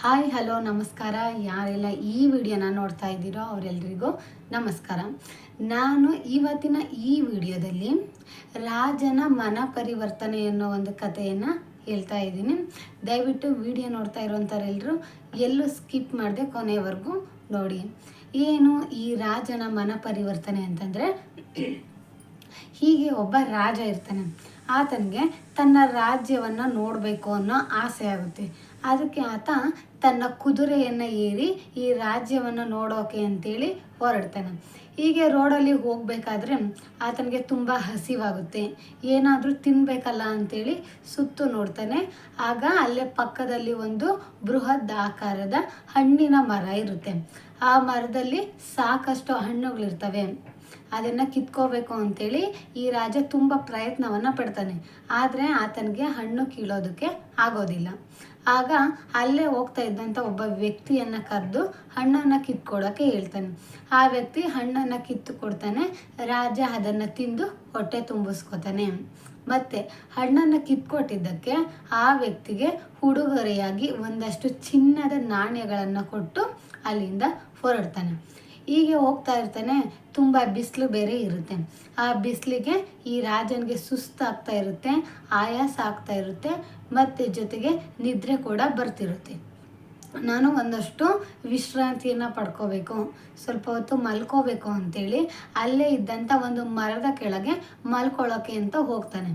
Hi, hello, ನಮಸ್ಕಾರ. ಯಾರೆಲ್ಲ ಈ ವಿಡಿಯೋನ ನೋಡ್ತಾ ಇದ್ದೀರೋ ಅವರೆಲ್ಲರಿಗೂ ನಮಸ್ಕಾರ. ನಾನು ಇವತ್ತಿನ ಈ ವಿಡಿಯೋದಲ್ಲಿ ರಾಜನ ಮನ ಪರಿವರ್ತನೆ ಅನ್ನೋ ಒಂದು ಕಥೆಯನ್ನು ಹೇಳ್ತಾ ಇದ್ದೀನಿ. ದಯವಿಟ್ಟು ವಿಡಿಯೋ ನೋಡ್ತಾ ಇರೋಂಥವ್ರೆಲ್ಲರೂ ಎಲ್ಲೂ ಸ್ಕಿಪ್ ಮಾಡದೆ ಕೊನೆವರೆಗೂ ನೋಡಿ. ಏನು ಈ ರಾಜನ ಮನ ಪರಿವರ್ತನೆ ಅಂತಂದರೆ, ಹೀಗೆ ಒಬ್ಬ ರಾಜ ಇರ್ತಾನೆ. ಆತನಿಗೆ ತನ್ನ ರಾಜ್ಯವನ್ನು ನೋಡಬೇಕು ಅನ್ನೋ ಆಸೆ ಆಗುತ್ತೆ. ಅದಕ್ಕೆ ಆತ ತನ್ನ ಕುದುರೆಯನ್ನು ಏರಿ ಈ ರಾಜ್ಯವನ್ನು ನೋಡೋಕೆ ಅಂತೇಳಿ ಹೊರಡ್ತಾನೆ. ಹೀಗೆ ರೋಡಲ್ಲಿ ಹೋಗಬೇಕಾದ್ರೆ ಆತನಿಗೆ ತುಂಬ ಹಸಿವಾಗುತ್ತೆ. ಏನಾದರೂ ತಿನ್ನಬೇಕಲ್ಲ ಅಂತೇಳಿ ಸುತ್ತು ನೋಡ್ತಾನೆ. ಆಗ ಅಲ್ಲೇ ಪಕ್ಕದಲ್ಲಿ ಒಂದು ಬೃಹದ್ ಆಕಾರದ ಹಣ್ಣಿನ ಮರ ಇರುತ್ತೆ. ಆ ಮರದಲ್ಲಿ ಸಾಕಷ್ಟು ಹಣ್ಣುಗಳಿರ್ತವೆ. ಅದನ್ನು ಕಿತ್ಕೋಬೇಕು ಅಂತೇಳಿ ಈ ರಾಜ ತುಂಬ ಪ್ರಯತ್ನವನ್ನು ಪಡ್ತಾನೆ. ಆದರೆ ಆತನಿಗೆ ಹಣ್ಣು ಕೀಳೋದಕ್ಕೆ ಆಗೋದಿಲ್ಲ. ಆಗ ಅಲ್ಲೇ ಹೋಗ್ತಾ ಇದ್ದಂಥ ಒಬ್ಬ ವ್ಯಕ್ತಿಯನ್ನು ಕರೆದು ಹಣ್ಣನ್ನು ಕಿತ್ಕೊಡೋಕ್ಕೆ ಹೇಳ್ತಾನೆ. ಆ ವ್ಯಕ್ತಿ ಹಣ್ಣನ್ನು ಕಿತ್ತು ಕೊಡ್ತಾನೆ, ರಾಜ ಅದನ್ನು ತಿಂದು ಹೊಟ್ಟೆ ತುಂಬಿಸ್ಕೊತಾನೆ. ಮತ್ತೆ ಹಣ್ಣನ್ನು ಕಿತ್ಕೊಟ್ಟಿದ್ದಕ್ಕೆ ಆ ವ್ಯಕ್ತಿಗೆ ಉಡುಗೊರೆಯಾಗಿ ಒಂದಷ್ಟು ಚಿನ್ನದ ನಾಣ್ಯಗಳನ್ನು ಕೊಟ್ಟು ಅಲ್ಲಿಂದ ಹೊರಡ್ತಾನೆ. ಹೀಗೆ ಹೋಗ್ತಾ ಇರ್ತಾನೆ, ತುಂಬ ಬಿಸಿಲು ಬೇರೆ ಇರುತ್ತೆ. ಆ ಬಿಸಿಲಿಗೆ ಈ ರಾಜನಿಗೆ ಸುಸ್ತಾಗ್ತಾ ಇರುತ್ತೆ, ಆಯಾಸ ಆಗ್ತಾ ಇರುತ್ತೆ, ಮತ್ತು ಜೊತೆಗೆ ನಿದ್ರೆ ಕೂಡ ಬರ್ತಿರುತ್ತೆ. ನಾನು ಒಂದಷ್ಟು ವಿಶ್ರಾಂತಿಯನ್ನು ಪಡ್ಕೋಬೇಕು, ಸ್ವಲ್ಪ ಹೊತ್ತು ಮಲ್ಕೋಬೇಕು ಅಂತೇಳಿ ಅಲ್ಲೇ ಇದ್ದಂಥ ಒಂದು ಮರದ ಕೆಳಗೆ ಮಲ್ಕೊಳ್ಳೋಕೆ ಅಂತ ಹೋಗ್ತಾನೆ.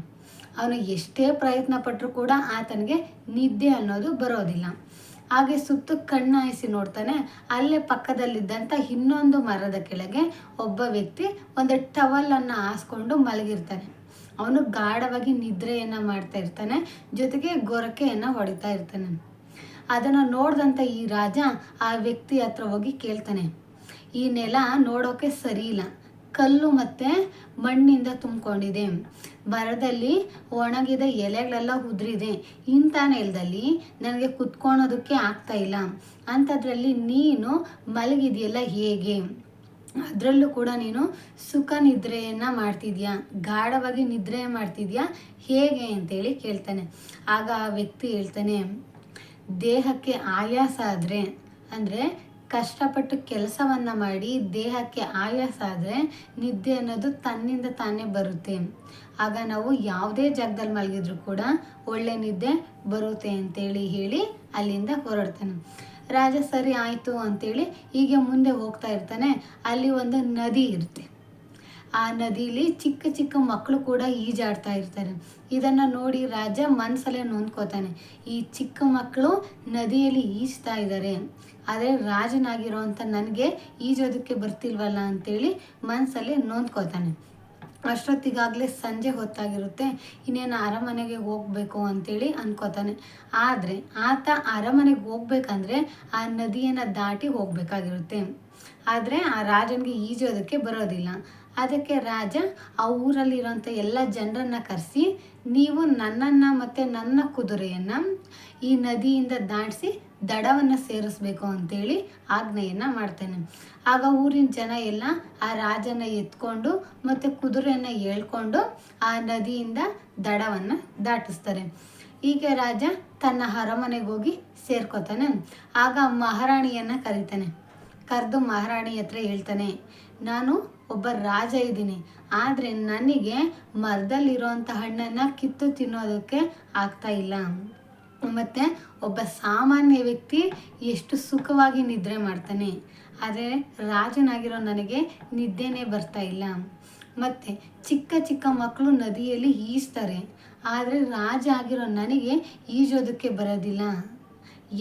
ಅವನು ಎಷ್ಟೇ ಪ್ರಯತ್ನ ಪಟ್ಟರೂ ಕೂಡ ಆತನಿಗೆ ನಿದ್ದೆ ಅನ್ನೋದು ಬರೋದಿಲ್ಲ. ಹಾಗೆ ಸುತ್ತ ಕಣ್ಣಾಯಿಸಿ ನೋಡ್ತಾನೆ. ಅಲ್ಲೇ ಪಕ್ಕದಲ್ಲಿದ್ದಂಥ ಇನ್ನೊಂದು ಮರದ ಕೆಳಗೆ ಒಬ್ಬ ವ್ಯಕ್ತಿ ಒಂದು ಟವಲನ್ನು ಹಾಸ್ಕೊಂಡು ಮಲಗಿರ್ತಾನೆ. ಅವನು ಗಾಢವಾಗಿ ನಿದ್ರೆಯನ್ನು ಮಾಡ್ತಾ ಇರ್ತಾನೆ, ಜೊತೆಗೆ ಗೊರಕೆಯನ್ನು ಹೊಡಿತಾ ಇರ್ತಾನೆ. ಅದನ್ನು ನೋಡಿದಂಥ ಈ ರಾಜ ಆ ವ್ಯಕ್ತಿ ಹತ್ರ ಹೋಗಿ ಕೇಳ್ತಾನೆ, ಈ ನೆಲ ನೋಡೋಕೆ ಸರಿ ಇಲ್ಲ. ಕಲ್ಲು ಮತ್ತು ಮಣ್ಣಿಂದ ತುಂಬಿಕೊಂಡಿದೆ. ಮರದಲ್ಲಿ ಒಣಗಿದ ಎಲೆಗಳೆಲ್ಲ ಉದುರಿದೆ. ಇಂಥ ನೆಲದಲ್ಲಿ ನನಗೆ ಕುತ್ಕೊಳೋದಕ್ಕೆ ಆಗ್ತಾ ಇಲ್ಲ. ಅಂಥದ್ರಲ್ಲಿ ನೀನು ಮಲಗಿದೆಯಲ್ಲ ಹೇಗೆ? ಅದರಲ್ಲೂ ಕೂಡ ನೀನು ಸುಖ ನಿದ್ರೆಯನ್ನು ಮಾಡ್ತಿದ್ಯಾ? ಗಾಢವಾಗಿ ನಿದ್ರೆ ಮಾಡ್ತಿದ್ಯಾ? ಹೇಗೆ ಅಂತೇಳಿ ಕೇಳ್ತಾನೆ. ಆಗ ಆ ವ್ಯಕ್ತಿ ಹೇಳ್ತಾನೆ, ದೇಹಕ್ಕೆ ಆಯಾಸ ಆದರೆ, ಅಂದರೆ ಕಷ್ಟಪಟ್ಟು ಕೆಲಸವನ್ನು ಮಾಡಿ ದೇಹಕ್ಕೆ ಆಯಾಸ ಆದರೆ ನಿದ್ದೆ ಅನ್ನೋದು ತನ್ನಿಂದ ತಾನೇ ಬರುತ್ತೆ. ಆಗ ನಾವು ಯಾವುದೇ ಜಾಗದಲ್ಲಿ ಮಲಗಿದ್ರು ಕೂಡ ಒಳ್ಳೆ ನಿದ್ದೆ ಬರುತ್ತೆ ಅಂತೇಳಿ ಹೇಳಿ ಅಲ್ಲಿಂದ ಹೊರಡ್ತಾನೆ. ರಾಜ ಸರಿ ಆಯಿತು ಅಂತೇಳಿ ಹೀಗೆ ಮುಂದೆ ಹೋಗ್ತಾ ಇರ್ತಾನೆ. ಅಲ್ಲಿ ಒಂದು ನದಿ ಇರುತ್ತೆ. ಆ ನದಿಲಿ ಚಿಕ್ಕ ಚಿಕ್ಕ ಮಕ್ಕಳು ಕೂಡ ಈಜಾಡ್ತಾ ಇರ್ತಾರೆ. ಇದನ್ನು ನೋಡಿ ರಾಜ ಮನಸ್ಸಲ್ಲೇ ನೊಂದ್ಕೋತಾನೆ. ಈ ಚಿಕ್ಕ ಮಕ್ಕಳು ನದಿಯಲ್ಲಿ ಈಜ್ತಾ ಇದ್ದಾರೆ ಆದರೆ ರಾಜನಾಗಿರೋವಂಥ ನನಗೆ ಈಜೋದಕ್ಕೆ ಬರ್ತಿಲ್ವಲ್ಲ ಅಂತೇಳಿ ಮನಸ್ಸಲ್ಲಿ ನೊಂದ್ಕೋತಾನೆ. ಅಷ್ಟೊತ್ತಿಗಾಗಲೇ ಸಂಜೆ ಹೊತ್ತಾಗಿರುತ್ತೆ. ಇನ್ನೇನು ಅರಮನೆಗೆ ಹೋಗಬೇಕು ಅಂತೇಳಿ ಅನ್ಕೋತಾನೆ. ಆದರೆ ಆತ ಅರಮನೆಗೆ ಹೋಗ್ಬೇಕಂದ್ರೆ ಆ ನದಿಯನ್ನು ದಾಟಿ ಹೋಗಬೇಕಾಗಿರುತ್ತೆ. ಆದರೆ ಆ ರಾಜನಿಗೆ ಈಜೋದಕ್ಕೆ ಬರೋದಿಲ್ಲ. ಅದಕ್ಕೆ ರಾಜ, ಆ ಊರಲ್ಲಿರೋಂಥ ಎಲ್ಲ ಜನರನ್ನು ಕರೆಸಿ ನೀವು ನನ್ನನ್ನು ಮತ್ತು ನನ್ನ ಕುದುರೆಯನ್ನು ಈ ನದಿಯಿಂದ ದಾಟಿಸಿ ದಡವನ್ನು ಸೇರಿಸ್ಬೇಕು ಅಂತೇಳಿ ಆಜ್ಞೆಯನ್ನು ಮಾಡ್ತೇನೆ. ಆಗ ಊರಿನ ಜನ ಎಲ್ಲ ಆ ರಾಜನ ಎತ್ಕೊಂಡು ಮತ್ತು ಕುದುರೆಯನ್ನು ಎಳ್ಕೊಂಡು ಆ ನದಿಯಿಂದ ದಡವನ್ನು ದಾಟಿಸ್ತಾರೆ. ಹೀಗೆ ರಾಜ ತನ್ನ ಅರಮನೆಗೆ ಹೋಗಿ ಸೇರ್ಕೋತಾನೆ. ಆಗ ಮಹಾರಾಣಿಯನ್ನು ಕರೀತಾನೆ. ಕರೆದು ಮಹಾರಾಣಿ ಹತ್ರ ಹೇಳ್ತಾನೆ, ನಾನು ಒಬ್ಬ ರಾಜ ಇದ್ದೀನಿ. ಆದರೆ ನನಗೆ ಮರದಲ್ಲಿರೋಂಥ ಹಣ್ಣನ್ನು ಕಿತ್ತು ತಿನ್ನೋದಕ್ಕೆ ಆಗ್ತಾ ಇಲ್ಲ. ಮತ್ತು ಒಬ್ಬ ಸಾಮಾನ್ಯ ವ್ಯಕ್ತಿ ಎಷ್ಟು ಸುಖವಾಗಿ ನಿದ್ರೆ ಮಾಡ್ತಾನೆ. ಆದರೆ ರಾಜನಾಗಿರೋ ನನಗೆ ನಿದ್ದೆನೇ ಬರ್ತಾ ಇಲ್ಲ. ಮತ್ತು ಚಿಕ್ಕ ಚಿಕ್ಕ ಮಕ್ಕಳು ನದಿಯಲ್ಲಿ ಈಜ್ತಾರೆ ಆದರೆ ರಾಜ ಆಗಿರೋ ನನಗೆ ಈಜೋದಕ್ಕೆ ಬರೋದಿಲ್ಲ.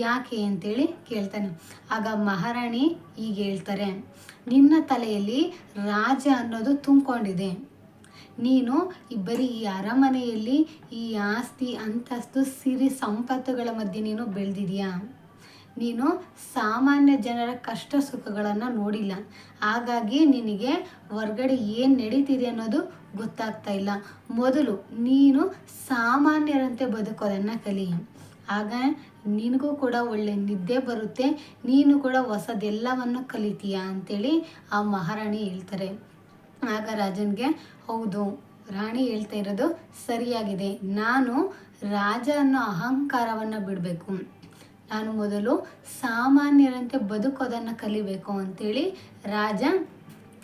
ಯಾಕೆ ಅಂತೇಳಿ ಕೇಳ್ತಾನೆ. ಆಗ ಮಹಾರಾಣಿ ಈಗ ಹೇಳ್ತಾರೆ, ನಿನ್ನ ತಲೆಯಲ್ಲಿ ರಾಜ ಅನ್ನೋದು ತುಂಬಿಕೊಂಡಿದೆ. ನೀನು ಬರೀ ಈ ಅರಮನೆಯಲ್ಲಿ ಈ ಆಸ್ತಿ, ಅಂತಸ್ತು, ಸಿರಿ ಸಂಪತ್ತುಗಳ ಮಧ್ಯೆ ನೀನು ಬೆಳೆದಿದೆಯಾ? ನೀನು ಸಾಮಾನ್ಯ ಜನರ ಕಷ್ಟ ಸುಖಗಳನ್ನು ನೋಡಿಲ್ಲ. ಹಾಗಾಗಿ ನಿನಗೆ ಹೊರ್ಗಡೆ ಏನು ನಡೀತಿದೆ ಅನ್ನೋದು ಗೊತ್ತಾಗ್ತಾ ಇಲ್ಲ. ಮೊದಲು ನೀನು ಸಾಮಾನ್ಯರಂತೆ ಬದುಕೋದನ್ನು ಕಲಿ. ಆಗ ನಿನಗೂ ಕೂಡ ಒಳ್ಳೆ ನಿದ್ದೆ ಬರುತ್ತೆ, ನೀನು ಕೂಡ ಹೊಸದೆಲ್ಲವನ್ನು ಕಲಿತೀಯ ಅಂತೇಳಿ ಆ ಮಹಾರಾಣಿ ಹೇಳ್ತಾರೆ. ಆಗ ರಾಜನಿಗೆ, ಹೌದು, ರಾಣಿ ಹೇಳ್ತಾ ಇರೋದು ಸರಿಯಾಗಿದೆ. ನಾನು ರಾಜ ಅನ್ನೋ ಅಹಂಕಾರವನ್ನು ಬಿಡಬೇಕು. ನಾನು ಮೊದಲು ಸಾಮಾನ್ಯರಂತೆ ಬದುಕೋದನ್ನು ಕಲಿಬೇಕು ಅಂತೇಳಿ ರಾಜ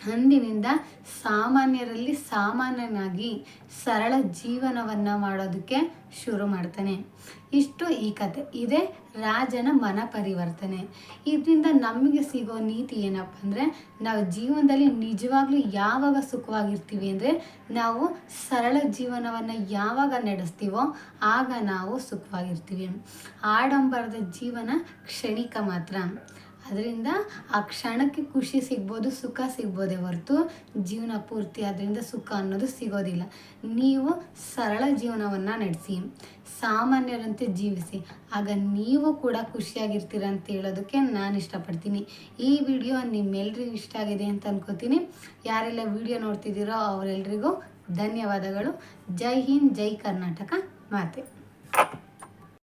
ಅಂದಿನಿಂದ ಸಾಮಾನ್ಯರಲ್ಲಿ ಸಾಮಾನ್ಯನಾಗಿ ಸರಳ ಜೀವನವನ್ನು ಮಾಡೋದಕ್ಕೆ ಶುರು ಮಾಡ್ತಾನೆ. ಇಷ್ಟು ಈ ಕತೆ. ಇದೇ ರಾಜನ ಮನ ಪರಿವರ್ತನೆ. ಇದರಿಂದ ನಮಗೆ ಸಿಗೋ ನೀತಿ ಏನಪ್ಪ ಅಂದರೆ, ನಾವು ಜೀವನದಲ್ಲಿ ನಿಜವಾಗ್ಲೂ ಯಾವಾಗ ಸುಖವಾಗಿರ್ತೀವಿ ಅಂದರೆ, ನಾವು ಸರಳ ಜೀವನವನ್ನು ಯಾವಾಗ ನಡೆಸ್ತೀವೋ ಆಗ ನಾವು ಸುಖವಾಗಿರ್ತೀವಿ. ಆಡಂಬರದ ಜೀವನ ಕ್ಷಣಿಕ ಮಾತ್ರ. ಅದರಿಂದ ಆ ಕ್ಷಣಕ್ಕೆ ಖುಷಿ ಸಿಗ್ಬೋದು, ಸುಖ ಸಿಗ್ಬೋದೇ ಹೊರತು ಜೀವನ ಪೂರ್ತಿ ಅದರಿಂದ ಸುಖ ಅನ್ನೋದು ಸಿಗೋದಿಲ್ಲ. ನೀವು ಸರಳ ಜೀವನವನ್ನು ನಡೆಸಿ, ಸಾಮಾನ್ಯರಂತೆ ಜೀವಿಸಿ, ಆಗ ನೀವು ಕೂಡ ಖುಷಿಯಾಗಿರ್ತೀರ ಅಂತ ಹೇಳೋದಕ್ಕೆ ನಾನು ಇಷ್ಟಪಡ್ತೀನಿ. ಈ ವಿಡಿಯೋ ನಿಮ್ಮೆಲ್ಲರಿಗೂ ಇಷ್ಟ ಆಗಿದೆ ಅಂತ ಅನ್ಕೋತೀನಿ. ಯಾರೆಲ್ಲ ವಿಡಿಯೋ ನೋಡ್ತಿದ್ದೀರೋ ಅವರೆಲ್ಲರಿಗೂ ಧನ್ಯವಾದಗಳು. ಜೈ ಹಿಂದ್, ಜೈ ಕರ್ನಾಟಕ. ಮಾತೆ.